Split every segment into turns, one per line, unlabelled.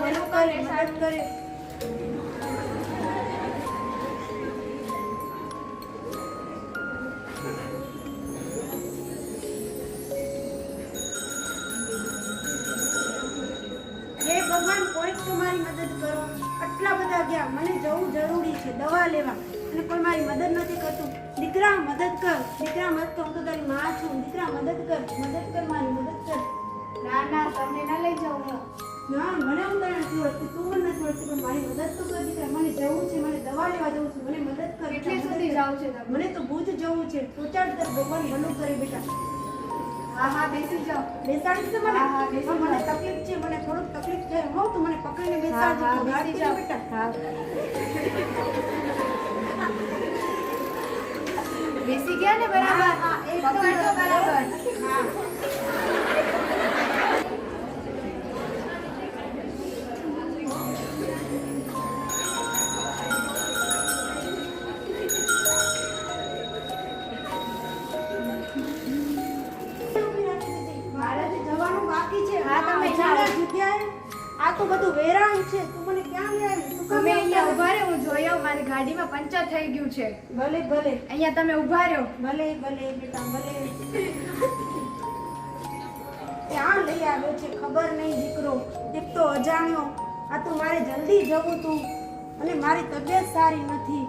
ભલું કરે મદદ કરે. હે ભગવાન કોઈક તો મારી મદદ કરો. આટલા બધા ગયા. મને જવું જરૂરી છે દવા લેવા. અને કોઈ મારી મદદ નથી કરતું. દીકરા મદદ કર. દીકરા મદદ કર હું તો તારી માં છું. દીકરા મદદ કર. મદદ કર મારી મદદ કર.
ના ના તમને ના લઈ જાઉં હું.
ના મને તને નથી ઓળખતી તું મને નથી ઓળખતી પણ મારી મદદ તો કર દીકરા. મને જવું છે મને દવા લેવા જવું છે મને મદદ કર
કેટલે સુધી જાવ છે
મને તો ભૂજ જવું છે. પહોંચાડ કર ભગવાન ભલું કરી બેટા.
હા હા બેસી જાઓ.
બેસાડી છે મને.
હા, બેસી
મને તકલીફ છે મને થોડુંક તકલીફ છે. હો તો મને પકડીને બેસાડજે
હા બેસી
ગાડી
જાઓ.
બેટા.
હા. બેસી ગયા ને બરાબર?
હા, હા, એકદમ
બરાબર.
હા. આ તો બધું વેરાણ છે. તું મને ક્યાં લઈ આવી તું
તમે અહીંયા ઊભા રહે હું જોયો મારી ગાડીમાં પંચર થઈ ગયું છે.
ભલે ભલે.
અહીંયા તમે ઊભા રહ્યો
ભલે ભલે બેટા ભલે. ક્યાં લઈ આવ્યો છે? ખબર નહીં દીકરો. એક તો અજાણ્યો. આ તો મારે જલ્દી જવું તું. અને મારી તબિયત સારી નથી.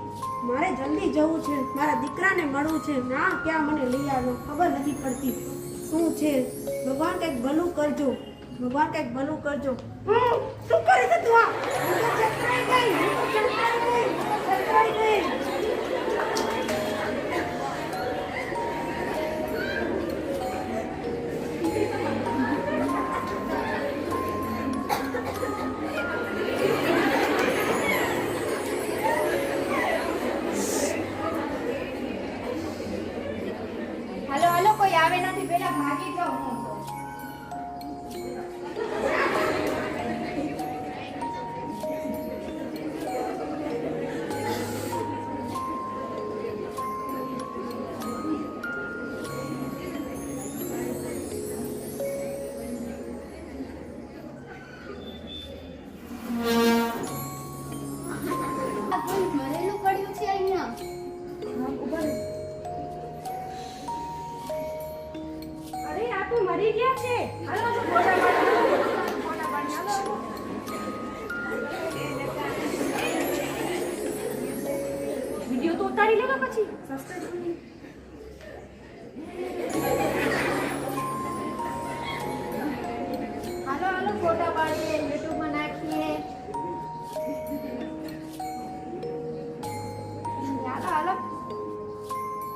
મારે જલ્દી જવું છે. મારા દીકરાને મળવું છે. ના ક્યાં મને લઈ આવ્યો? ખબર નથી પડતી. શું છે? ભગવાન કંઈક ભલું કરજો. ભગવાન કંઈક ભલું કરજો. હમ, શું કરે ઉતારી લેવા પછી સસ્તે
હાલો હાલો ફોટા પાડીએ યુટ્યુબમાં નાખીએ હાલો હાલો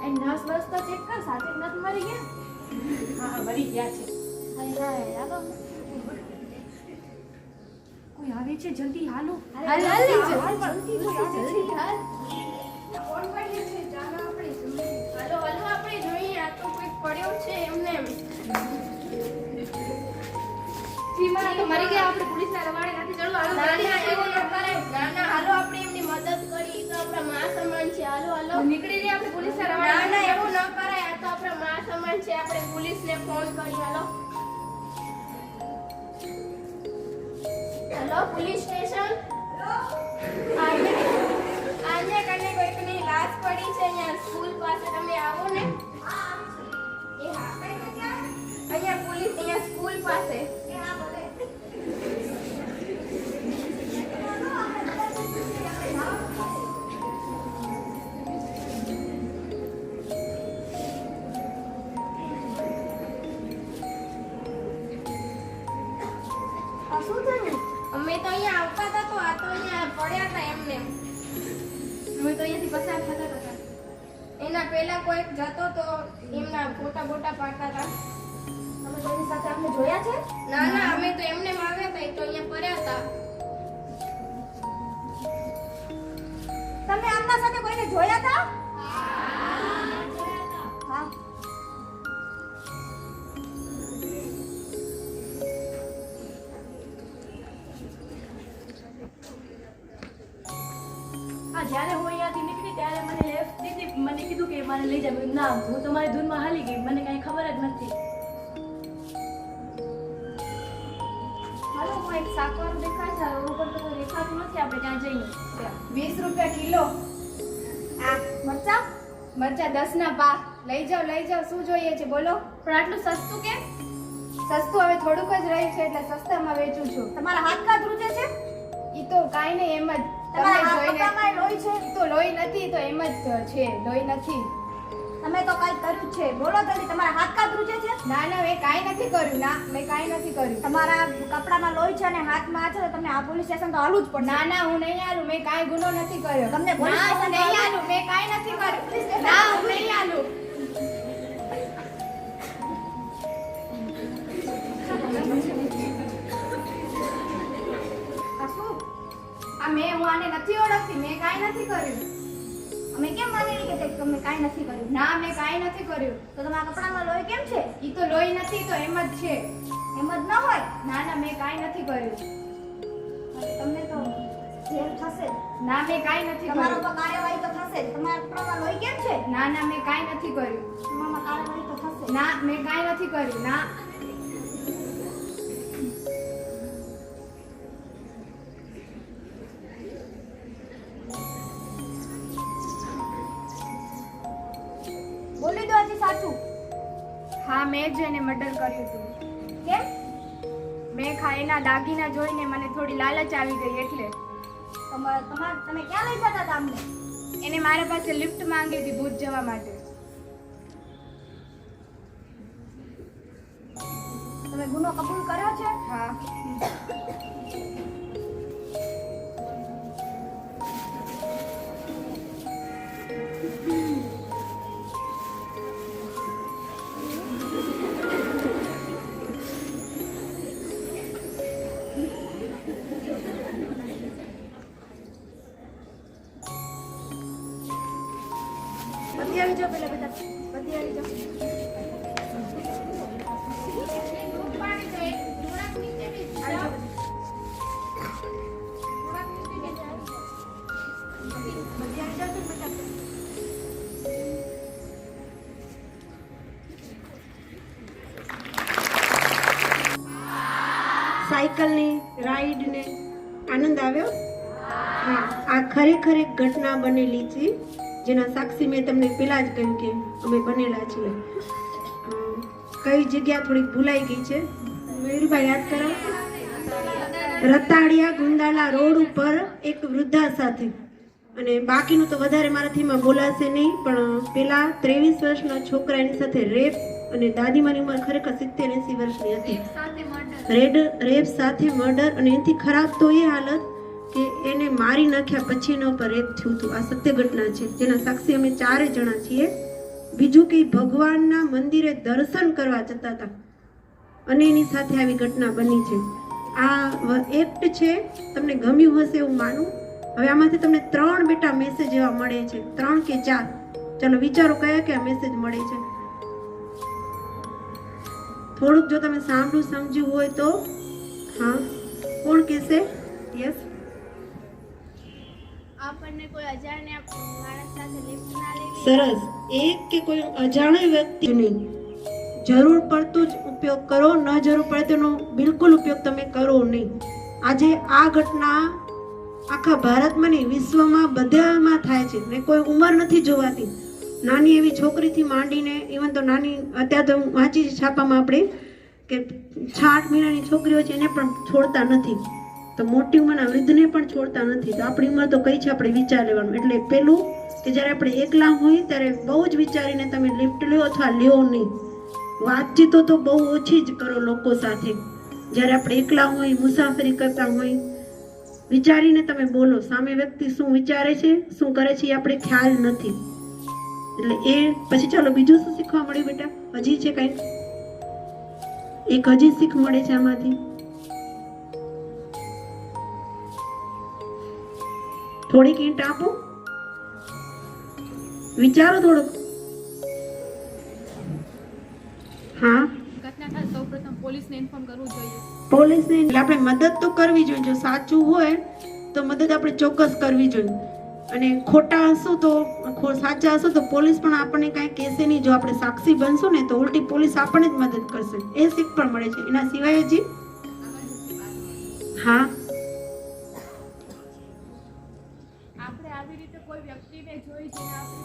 એ નસ બસ તો ચેક કર સાચે જ નથી મરી ગયા
હા હા મરી ગયા છે
હાય હાય હાલો
કોઈ આવે છે જલ્દી હાલો
હાલ હાલ જલ્દી
જલ્દી હાલ જીમા તો મરી ગયા આપણે પોલીસના રવાડે નથી ચડવું. હાલો
ના
જલ્દી
ના એવું ન કરે. ના ના હાલો આપણે એમની મદદ કરી. તો આપણા મા સમાન છે. હાલો હાલો.
નીકળી જઈએ આપણે પોલીસના
ના
રવાડે.
ના એવું ન કરાય. આ તો આપણા મા સમાન છે. આપણે પોલીસને ફોન કરી. હાલો. Hello police station. આજે આજે કને કોઈકની લાશ પડી છે અહીંયા સ્કૂલ પાસે. તમે આવો ને. એ હા. અહીંયા પોલીસ અહીંયા સ્કૂલ પાસે.
પસાર થતા હતા
એના પહેલા કોઈક જતો તો એમના ફોટા બોટા પાડતા હતા
તમે તેની સાથે આપણે જોયા છે?
ના ના અમે તો એમને આવ્યા હતા એ તો અહીંયા પડ્યા હતા
તમે આમના સાથે કોઈને જોયા હતા
મને લઈ જાવ ના હું તમારી ધૂનમાં હાલી ગઈ મને કાંઈ ખબર જ નથી.
હાલો હું એક સાકવાનું દેખાય છે
પોસાતું નથી આપણે ત્યાં જઈએ.
વીસ રૂપિયા કિલો.
આ મરચા?
મરચા દસ ના પા લઈ જાઓ લઈ જાઓ શું જોઈએ છે બોલો.
પણ આટલું સસ્તું કેમ?
સસ્તું હવે થોડુંક જ રહ્યું છે એટલે સસ્તામાં વેચું છું.
તમારા હાથ કાં ધ્રુજે છે?
ઈ તો કાંઈ નહીં એમ જ. તમે જોઈને
લોહી છે?
તો લોહી નથી તો એમ જ છે લોહી નથી.
તમે તો કઈ કર્યું છે. બોલો જલ્દી તમારા હાથ કાં ધ્રુજે છે?
ના ના મેં કાંઈ નથી કર્યું. ના મેં કાંઈ નથી કર્યું.
તમારા કપડામાં લોહી છે અને હાથમાં છે તો તમને આ પોલીસ સ્ટેશન તો હાલવું જ પડશે.
ના ના હું નહીં આલું મેં કાંઈ ગુનો નથી કર્યો.
તમને પોલીસ સ્ટેશન
નહીં?
આલું
મેં કાંઈ નથી કર્યું. ના હું નહીં
આ
આ મેં હું આને નથી ઓળખતી. મેં કાંઈ નથી કર્યું.
અમે કેમ માની કે તમે કાંઈ નથી કર્યું?
ના મેં કાંઈ નથી કર્યું.
તો તમારા કપડામાં લોહી કેમ છે?
ઈ તો લોહી નથી તો એમ જ છે.
એમ જ ન હોય?
ના ના મેં કાંઈ નથી કર્યું.
તમને તો જેલ થશે.
ના મેં કાંઈ નથી
તમારા
કર્યું
કાર્યવાહી તો થશે તમારા કપડામાં લોહી કેમ છે?
ના ના મેં કાંઈ નથી કર્યું.
તમારામાં કાર્યવાહી તો થશે
ના મેં કાંઈ નથી કર્યું. ના. એને મર્ડર કર્યું હતું.
કેમ?
મેં ખા એના દાગીના જોઈને મને થોડી લાલચ આવી ગઈ એટલે.
તમારા તમાર તમે ક્યાં લઈ જતા હતા અમને?
એને મારા પાસે લિફ્ટ માંગી હતી ભૂત જવા માટે.
તમે ગુનો કબૂલ કર્યો છે?
હા.
સાયકલની રાઈડને આનંદ આવ્યો? હા, આ ખરેખર એક ઘટના બનેલી છે, જેના સાક્ષી મેં તમને પહેલાં જ કહ્યું કે અમે બનેલા છીએ. કઈ જગ્યા થોડીક ભૂલાઈ ગઈ છે? મયુરભાઈ યાદ કરો રતાડિયા ગુંદાલા રોડ ઉપર એક વૃદ્ધા સાથે અને બાકીનું તો વધારે મારાથી એમાં બોલાશે નહીં પણ પેલા ત્રેવીસ વર્ષના છોકરા એની સાથે રેપ અને દાદીમાની ઉંમર ખરેખર સિત્તેર એંસી વર્ષની હતી. રેડ રેપ સાથે મર્ડર અને એનાથી ખરાબ તો એ હાલત કે એને મારી નાખ્યા પછી એના ઉપર રેપ થયું હતું. આ સત્ય ઘટના છે. જેના સાક્ષી અમે ચારે જણા છીએ. બીજું કે ભગવાનના મંદિરે દર્શન કરવા જતા હતા. અને એની સાથે આવી ઘટના બની છે. આ એક્ટ છે. તમને ગમ્યું હશે એવું માનું. હવે આમાંથી તમને ત્રણ બેટા મેસેજ એવા મળે છે. ત્રણ કે ચાર? ચલો વિચારો કયા કયા મેસેજ મળે છે. થોડુંક જો તમે સાંભળું સમજ્યું હોય તો હા કોણ કહેશે? યસ
આપણને કોઈ અજાણ્યા માણસ સાથે લિફ્ટ ના લેવી
સરસ. એક કે કોઈ અજાણ્યા વ્યક્તિ નહીં જરૂર પડતો જ ઉપયોગ કરો ન જરૂર પડે તેનો બિલકુલ ઉપયોગ તમે કરો નહીં. આજે આ ઘટના આખા ભારતમાં નહીં વિશ્વમાં બધામાં થાય છે. ને કોઈ ઉંમર નથી જોવાતી. નાની એવી છોકરીથી માંડીને ઇવન તો નાની, અત્યારે તો હું વાંચી છાપામાં આપણે, કે છ આઠ મહિનાની છોકરીઓ છે, એને પણ છોડતા નથી. તો મોટી ઉંમરના વૃદ્ધને પણ છોડતા નથી. તો આપણી ઉંમર તો કઈ છે? આપણે વિચાર લેવાનું. એટલે પેલું, કે જ્યારે આપણે એકલા હોય, ત્યારે બહુ જ વિચારીને તમે લિફ્ટ લ્યો અથવા લ્યો નહીં. વાતચીતો તો બહુ ઓછી જ કરો લોકો સાથે. જ્યારે આપણે એકલા હોય, મુસાફરી કરતા હોય વિચારીને તમે બોલો, સામે વ્યક્તિ શું વિચારે છે, શું કરે છે એ આપણે ખ્યાલ નથી. એટલે એ, પછી ચાલો બીજું શું શીખવા મળ્યું બેટા? હજી છે કઈ? એક હજી શીખ મળે છે આમાંથી. થોડીક ઈંટ આપો. વિચારો થોડુંક.
પોલીસને ઇન્ફોર્મ કરવું જોઈએ.
પોલીસને આપણે મદદ તો કરવી જોઈએ. જો સાચું હોય તો મદદ આપણે ચોક્કસ કરવી જોઈએ. અને ખોટા હશું તો સાચા હશું તો પોલીસ પણ આપણને કાંઈ કહેશે નહીં. જો આપણે સાક્ષી બનશું ને તો ઉલટી પોલીસ આપણને જ મદદ કરશે. એ શીખ પણ મળે છે. એના સિવાય જી હા.
આપણે આવી રીતે કોઈ વ્યક્તિને જોઈ જેને આપણે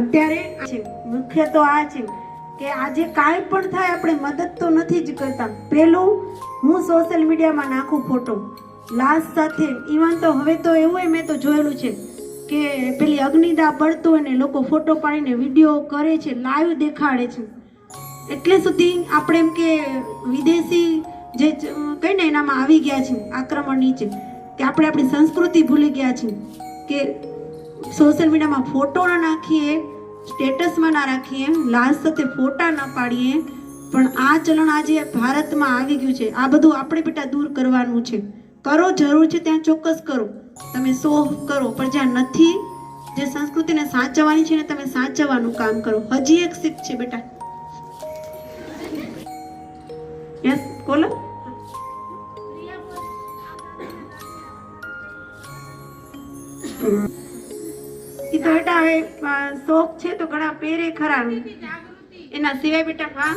અત્યારે છે. મુખ્ય તો આ છે કે આજે કાંઈ પણ થાય આપણે મદદ તો નથી જ કરતા. પહેલું, હું સોશિયલ મીડિયામાં નાખું ફોટો લાશ સાથે ઇવન તો હવે તો એવું મેં તો જોયેલું છે કે પેલી અગ્નિદા પડતું હોય ને લોકો ફોટો પાડીને વીડિયો કરે છે લાઈવ દેખાડે છે. એટલે સુધી આપણે એમ કે વિદેશી જે કઈ ને એનામાં આવી ગયા છે આક્રમણ નીચે, કે આપણે આપણી સંસ્કૃતિ ભૂલી ગયા છીએ કે સોશિયલ મીડિયામાં ફોટો ના નાખીએ, સ્ટેટસમાં ના રાખીએ લાસ્ટ સાથે ફોટા ના પાડીએ. પણ આ ચલણ આજે ભારતમાં આવી ગયું છે. આ બધું આપણે બેટા દૂર કરવાનું છે. કરો જરૂર છે, ત્યાં ચોક્કસ કરો. તમે શો કરો, પણ જ્યાં નથી, જે સંસ્કૃતિને સાચવવાની છે ને તમે સાચવવાનું કામ કરો. હજી એક શીખ છે બેટા. યસ બોલો. ઈ બેટા હવે શોખ છે તો ઘણા પહેરે ખરા. એના સિવાય બેટા, હા?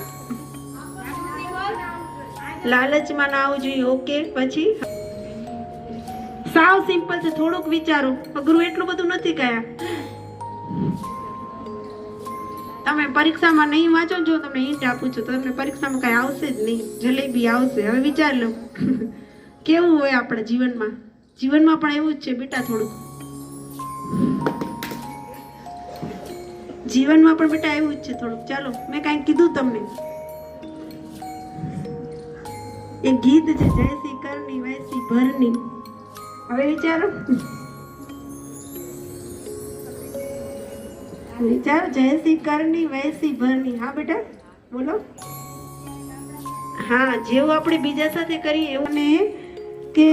લાલચમાં ના આવવું જોઈએ ઓકે પછી? સાવ સિમ્પલ છે, થોડુંક વિચારો. અઘરું એટલું બધું નથી ગયા તમે પરીક્ષામાં નહીં વાંચો જો તમને હિન્ટ આપું છું, તો તમને પરીક્ષામાં કઈ આવશે જ નહીં. જલેબી આવશે. હવે વિચાર લો. કેવું હોય આપણા જીવનમાં? જીવનમાં પણ એવું જ છે બેટા થોડુંક. જીવનમાં પણ બેટા એવું જ છે થોડુંક. ચાલો, મેં કાંઈ કીધું તમને. એ ગીત છે જયસી કરની વૈસી ભરની હવે વિચારો. વિચારો જયસી કરની વૈસી ભરની હા, બેટા, બોલો. હા, જેવું આપણે બીજા સાથે કરીએ એવું કે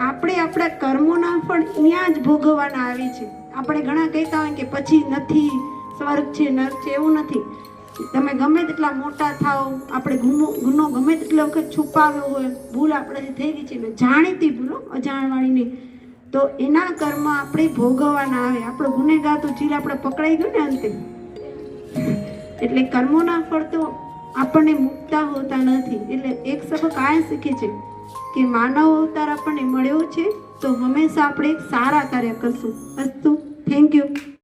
આપણે આપણા કર્મોના પણ ત્યાં જ ભોગવવાના આવે છે. આપણે ઘણા કહેતા હોય કે પછી નથી સ્વર્ગ છે નર્ક છે, એવું નથી. તમે ગમે તેટલા મોટા થાઓ, આપણે ગુનો ગુનો ગમે તેટલો વખત છુપાવ્યો હોય, ભૂલ આપણાથી થઈ ગઈ છે ને જાણીતી ભૂલો અજાણવાળી તો એના કર્મ આપણે ભોગવવાના આવે. આપણો ગુનેગાર તો ચીલ આપણે પકડાઈ ગયો ને અંતે. એટલે કર્મોના ફળ તો આપણને મુકતા હોતા નથી. એટલે એક સબક આ શીખે છે કે માનવ અવતાર આપણને મળ્યો છે, તો હંમેશા આપણે સારા કાર્ય કરશું. અસ્તુ. Thank you